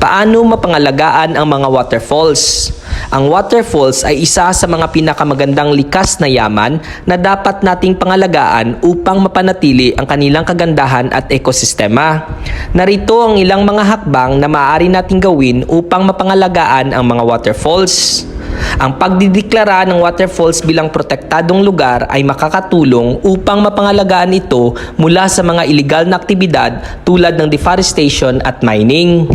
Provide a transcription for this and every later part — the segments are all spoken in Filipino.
Paano mapangalagaan ang mga waterfalls? Ang waterfalls ay isa sa mga pinakamagandang likas na yaman na dapat nating pangalagaan upang mapanatili ang kanilang kagandahan at ekosistema. Narito ang ilang mga hakbang na maaari nating gawin upang mapangalagaan ang mga waterfalls. Ang pagdideklara ng waterfalls bilang protektadong lugar ay makakatulong upang mapangalagaan ito mula sa mga iligal na aktibidad tulad ng deforestation at mining.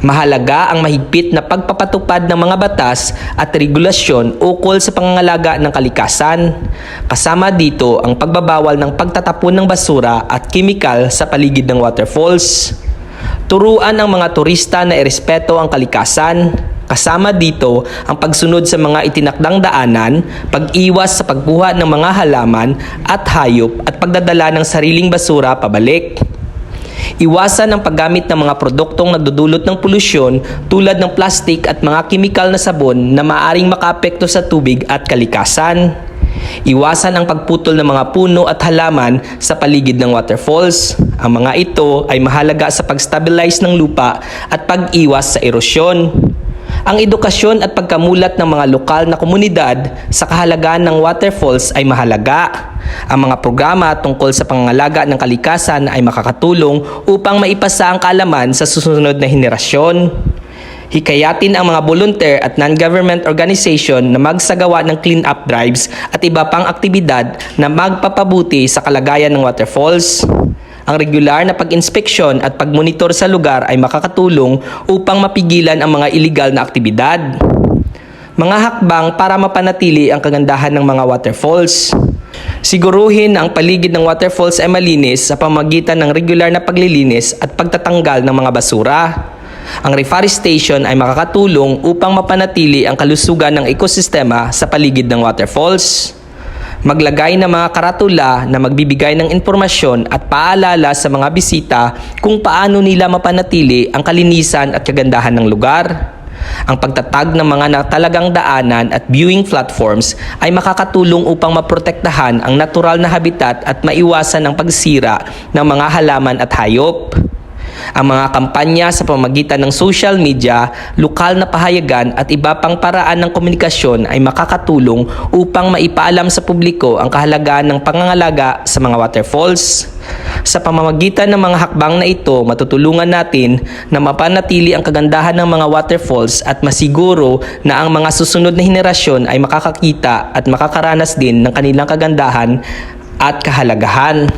Mahalaga ang mahigpit na pagpapatupad ng mga batas at regulasyon ukol sa pangangalaga ng kalikasan. Kasama dito ang pagbabawal ng pagtatapon ng basura at kimikal sa paligid ng waterfalls. Turuan ang mga turista na irespeto ang kalikasan. Kasama dito ang pagsunod sa mga itinakdang daanan, pag-iwas sa pagbuha ng mga halaman at hayop at pagdadala ng sariling basura pabalik. Iwasan ang paggamit ng mga produktong nagdudulot ng polusyon tulad ng plastic at mga kimikal na sabon na maaring makaapekto sa tubig at kalikasan. Iwasan ang pagputol ng mga puno at halaman sa paligid ng waterfalls. Ang mga ito ay mahalaga sa pag-stabilize ng lupa at pag-iwas sa erosyon. Ang edukasyon at pagkamulat ng mga lokal na komunidad sa kahalagaan ng waterfalls ay mahalaga. Ang mga programa tungkol sa pangangalaga ng kalikasan ay makakatulong upang maipasa ang kaalaman sa susunod na henerasyon. Hikayatin ang mga volunteer at non-government organization na magsagawa ng clean-up drives at iba pang aktibidad na magpapabuti sa kalagayan ng waterfalls. Ang regular na pag-inspeksyon at pagmonitor sa lugar ay makakatulong upang mapigilan ang mga iligal na aktibidad. Mga hakbang para mapanatili ang kagandahan ng mga waterfalls. Siguruhin ang paligid ng waterfalls ay malinis sa pamagitan ng regular na paglilinis at pagtatanggal ng mga basura. Ang reforestation ay makakatulong upang mapanatili ang kalusugan ng ekosistema sa paligid ng waterfalls. Maglagay ng mga karatula na magbibigay ng impormasyon at paalala sa mga bisita kung paano nila mapanatili ang kalinisan at kagandahan ng lugar. Ang pagtatag ng mga natalagang daanan at viewing platforms ay makakatulong upang maprotektahan ang natural na habitat at maiwasan ang pagsira ng mga halaman at hayop. Ang mga kampanya sa pamagitan ng social media, lokal na pahayagan at iba pang paraan ng komunikasyon ay makakatulong upang maipaalam sa publiko ang kahalagaan ng pangangalaga sa mga waterfalls. Sa pamamagitan ng mga hakbang na ito, matutulungan natin na mapanatili ang kagandahan ng mga waterfalls at masiguro na ang mga susunod na henerasyon ay makakakita at makakaranas din ng kanilang kagandahan at kahalagahan.